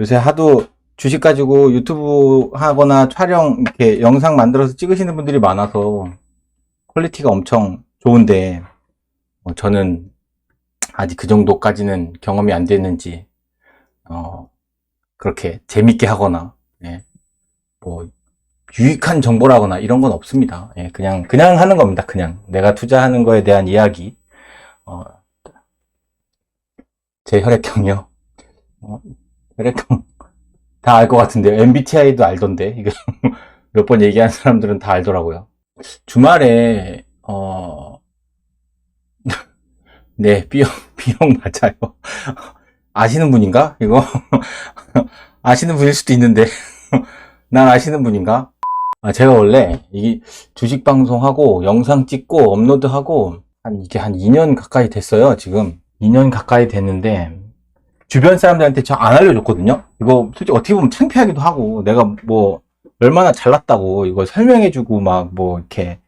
요새 하도 주식 가지고 유튜브 하거나 촬영, 이렇게 영상 만들어서 찍으시는 분들이 많아서 퀄리티가 엄청 좋은데, 어, 저는 아직 그 정도까지는 경험이 안 됐는지, 어, 그렇게 재밌게 하거나, 예, 뭐, 유익한 정보라거나 이런 건 없습니다. 예, 그냥, 그냥 하는 겁니다. 그냥. 내가 투자하는 거에 대한 이야기. 어, 제 혈액형이요. 어, 혈액형. 다알 것 같은데요. MBTI도 알던데. 이거 몇 번 얘기한 사람들은 다 알더라고요. 주말에, 어, 네, B형, B형 맞아요. 아시는 분인가? 이거? 아시는 분일 수도 있는데. 난 아시는 분인가? 아, 제가 원래 이 주식 방송하고 영상 찍고 업로드하고 한 이게 한 2년 가까이 됐어요, 지금. 2년 가까이 됐는데 주변 사람들한테 저 안 알려줬거든요. 이거 솔직히 어떻게 보면 창피하기도 하고 내가 뭐 얼마나 잘났다고 이걸 설명해주고 막 뭐 이렇게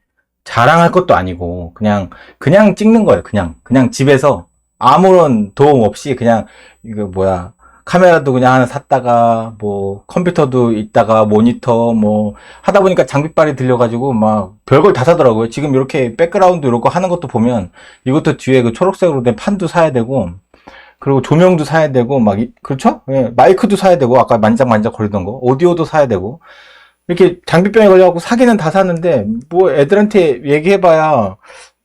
자랑할 것도 아니고 그냥 그냥 찍는 거예요. 그냥 그냥 집에서 아무런 도움 없이 그냥 이거 뭐야 카메라도 그냥 하나 샀다가 뭐 컴퓨터도 있다가 모니터 뭐 하다 보니까 장비빨이 들려가지고 막 별걸 다 사더라고요. 지금 이렇게 백그라운드 이런 거 하는 것도 보면 이것도 뒤에 그 초록색으로 된 판도 사야 되고 그리고 조명도 사야 되고 막 이- 그렇죠? 예, 마이크도 사야 되고 아까 만작만작 거리던 거 오디오도 사야 되고 이렇게 장비병에 걸려갖고 사기는 다 샀는데 뭐 애들한테 얘기해봐야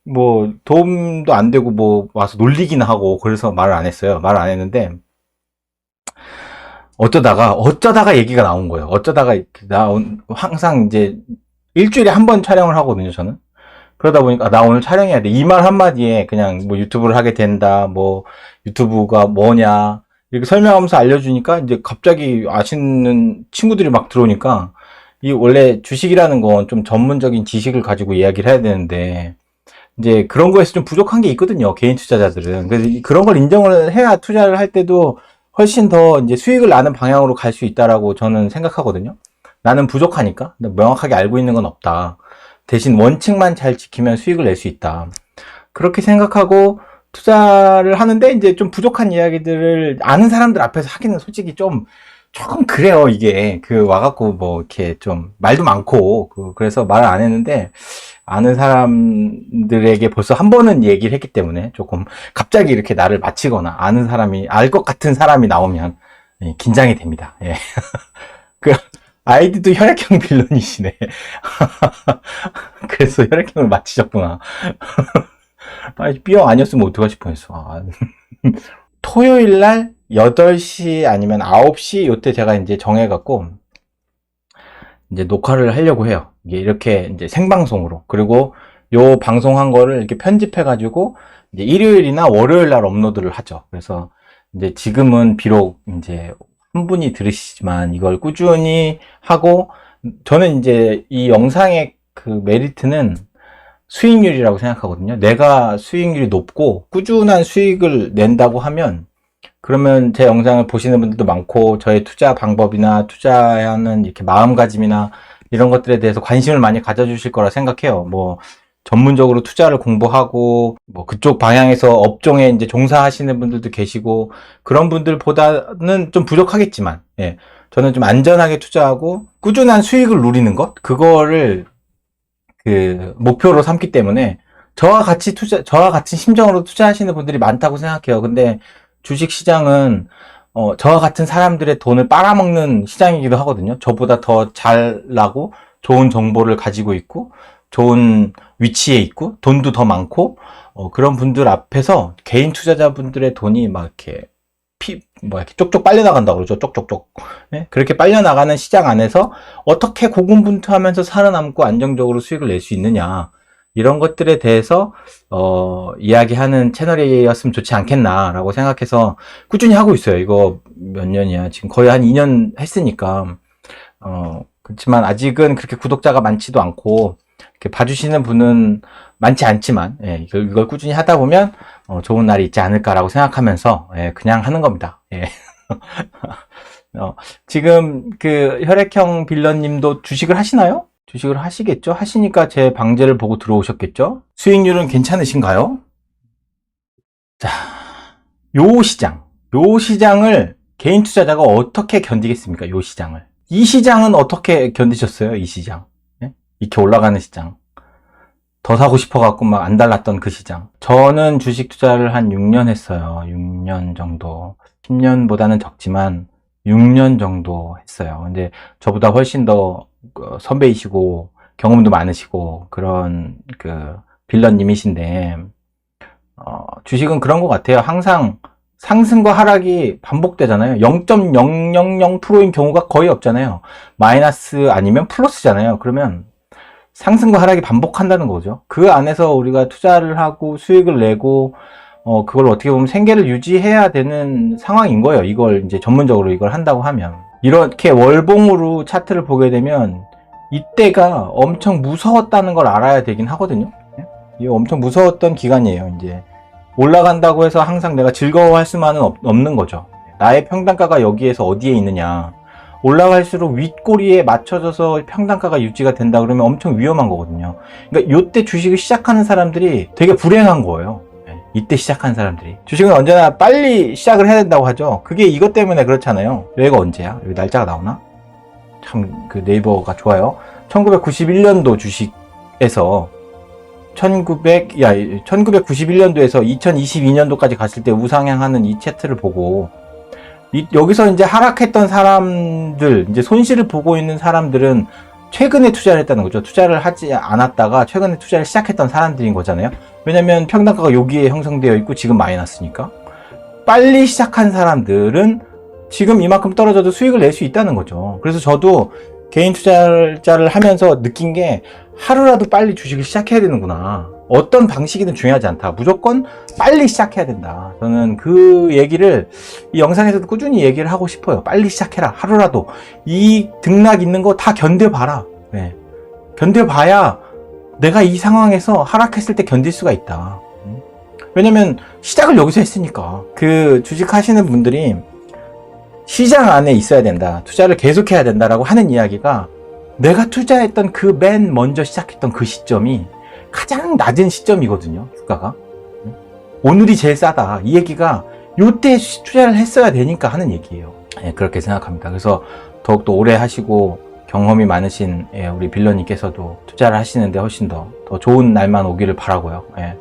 뭐 도움도 안 되고 뭐 와서 놀리긴 하고 그래서 말을 안 했어요. 말을 안 했는데 어쩌다가 어쩌다가 얘기가 나온 거예요. 어쩌다가 나온 항상 이제 일주일에 한 번 촬영을 하거든요. 저는 그러다 보니까 아, 나 오늘 촬영해야 돼. 이 말 한마디에 그냥 뭐 유튜브를 하게 된다. 뭐 유튜브가 뭐냐 이렇게 설명하면서 알려주니까 이제 갑자기 아시는 친구들이 막 들어오니까 이 원래 주식이라는 건 좀 전문적인 지식을 가지고 이야기를 해야 되는데 이제 그런 거에서 좀 부족한 게 있거든요. 개인 투자자들은. 그래서 이- 그런 걸 인정을 해야 투자를 할 때도 훨씬 더 이제 수익을 나는 방향으로 갈 수 있다라고 저는 생각하거든요. 나는 부족하니까 명확하게 알고 있는 건 없다. 대신 원칙만 잘 지키면 수익을 낼 수 있다. 그렇게 생각하고 투자를 하는데 이제 좀 부족한 이야기들을 아는 사람들 앞에서 하기는 솔직히 좀 조금 그래요 이게 그 와갖고 뭐 이렇게 좀 말도 많고 그 그래서 말을 안 했는데 아는 사람들에게 벌써 한 번은 얘기를 했기 때문에 조금 갑자기 이렇게 나를 마치거나 아는 사람이 알 것 같은 사람이 나오면 예, 긴장이 됩니다. 예. 그 아이디도 혈액형 빌런이시네. 그래서 혈액형을 맞히셨구나. 아, B형 아니었으면 어떡하실 뻔했어. 아. 토요일 날 8시 아니면 9시 요때 제가 이제 정해갖고 이제 녹화를 하려고 해요. 이게 이렇게 이제 생방송으로. 그리고 요 방송한 거를 이렇게 편집해가지고 이제 일요일이나 월요일 날 업로드를 하죠. 그래서 이제 지금은 비록 이제 한 분이 들으시지만 이걸 꾸준히 하고 저는 이제 이 영상의 그 메리트는 수익률이라고 생각하거든요. 내가 수익률이 높고 꾸준한 수익을 낸다고 하면 그러면 제 영상을 보시는 분들도 많고 저의 투자 방법이나 투자하는 이렇게 마음가짐이나 이런 것들에 대해서 관심을 많이 가져주실 거라 생각해요. 뭐 전문적으로 투자를 공부하고 뭐 그쪽 방향에서 업종에 이제 종사하시는 분들도 계시고 그런 분들보다는 좀 부족하겠지만 예. 저는 좀 안전하게 투자하고 꾸준한 수익을 누리는 것 그거를 그 목표로 삼기 때문에 저와 같이 투자 저와 같은 심정으로 투자하시는 분들이 많다고 생각해요. 근데 주식 시장은 어, 저와 같은 사람들의 돈을 빨아먹는 시장이기도 하거든요. 저보다 더 잘 나고 좋은 정보를 가지고 있고 좋은 위치에 있고 돈도 더 많고 어, 그런 분들 앞에서 개인 투자자분들의 돈이 막 이렇게 피, 뭐 이렇게 쪽쪽 빨려 나간다고 그러죠. 쪽쪽쪽. 네? 그렇게 빨려 나가는 시장 안에서 어떻게 고군분투하면서 살아남고 안정적으로 수익을 낼 수 있느냐. 이런 것들에 대해서, 어, 이야기하는 채널이었으면 좋지 않겠나라고 생각해서 꾸준히 하고 있어요. 이거 몇 년이야. 지금 거의 한 2년 했으니까. 어, 그렇지만 아직은 그렇게 구독자가 많지도 않고, 봐주시는 분은 많지 않지만, 예, 이걸, 꾸준히 하다 보면, 어, 좋은 날이 있지 않을까라고 생각하면서, 예, 그냥 하는 겁니다. 예. 어, 지금 그 혈액형 빌런님도 주식을 하시나요? 주식을 하시겠죠? 하시니까 제 방제를 보고 들어오셨겠죠? 수익률은 괜찮으신가요? 자, 요 시장, 요 시장을 개인 투자자가 어떻게 견디겠습니까? 이 시장을. 이 시장은 어떻게 견디셨어요? 이 시장. 예? 이렇게 올라가는 시장. 더 사고 싶어갖고 막 안 달랐던 그 시장. 저는 주식 투자를 한 6년 했어요. 6년 정도. 10년보다는 적지만 6년 정도 했어요. 근데 저보다 훨씬 더 어, 선배이시고 경험도 많으시고 그런 그 빌런님이신데 어, 주식은 그런 것 같아요. 항상 상승과 하락이 반복되잖아요. 0.000%인 경우가 거의 없잖아요. 마이너스 아니면 플러스잖아요. 그러면 상승과 하락이 반복한다는 거죠. 그 안에서 우리가 투자를 하고 수익을 내고 어, 그걸 어떻게 보면 생계를 유지해야 되는 상황인 거예요. 이걸 이제 전문적으로 이걸 한다고 하면. 이렇게 월봉으로 차트를 보게 되면 이때가 엄청 무서웠다는 걸 알아야 되긴 하거든요. 예? 이게 엄청 무서웠던 기간이에요. 이제 올라간다고 해서 항상 내가 즐거워할 수만은 없, 없는 거죠. 나의 평단가가 여기에서 어디에 있느냐. 올라갈수록 윗꼬리에 맞춰져서 평단가가 유지가 된다 그러면 엄청 위험한 거거든요. 그러니까 이때 주식을 시작하는 사람들이 되게 불행한 거예요. 네, 이때 시작한 사람들이. 주식은 언제나 빨리 시작을 해야 된다고 하죠. 그게 이것 때문에 그렇잖아요. 여기가 언제야? 여기 날짜가 나오나? 참, 그 네이버가 좋아요. 1991년도 주식에서 1900, 야, 1991년도에서 2022년도까지 갔을 때 우상향하는 이 차트를 보고, 이- 여기서 이제 하락했던 사람들, 이제 손실을 보고 있는 사람들은 최근에 투자를 했다는 거죠. 투자를 하지 않았다가 최근에 투자를 시작했던 사람들인 거잖아요. 왜냐면 평단가가 여기에 형성되어 있고 지금 마이너스니까. 빨리 시작한 사람들은 지금 이만큼 떨어져도 수익을 낼 수 있다는 거죠. 그래서 저도 개인 투자를 하면서 느낀 게 하루라도 빨리 주식을 시작해야 되는구나. 어떤 방식이든 중요하지 않다. 무조건 빨리 시작해야 된다. 저는 그 얘기를 이 영상에서도 꾸준히 얘기를 하고 싶어요. 빨리 시작해라. 하루라도. 이 등락 있는 거 다 견뎌봐라. 네. 견뎌봐야 내가 이 상황에서 하락했을 때 견딜 수가 있다. 음. 왜냐면 시작을 여기서 했으니까. 그 주식 하시는 분들이 시장 안에 있어야 된다. 투자를 계속해야 된다라고 하는 이야기가 내가 투자했던 그 맨 먼저 시작했던 그 시점이 가장 낮은 시점이거든요. 주가가. 오늘이 제일 싸다. 이 얘기가 요때 시- 투자를 했어야 되니까 하는 얘기예요. 예, 그렇게 생각합니다. 그래서 더욱더 오래 하시고 경험이 많으신 예, 우리 빌런님께서도 투자를 하시는데 훨씬 더, 더 좋은 날만 오기를 바라고요. 예.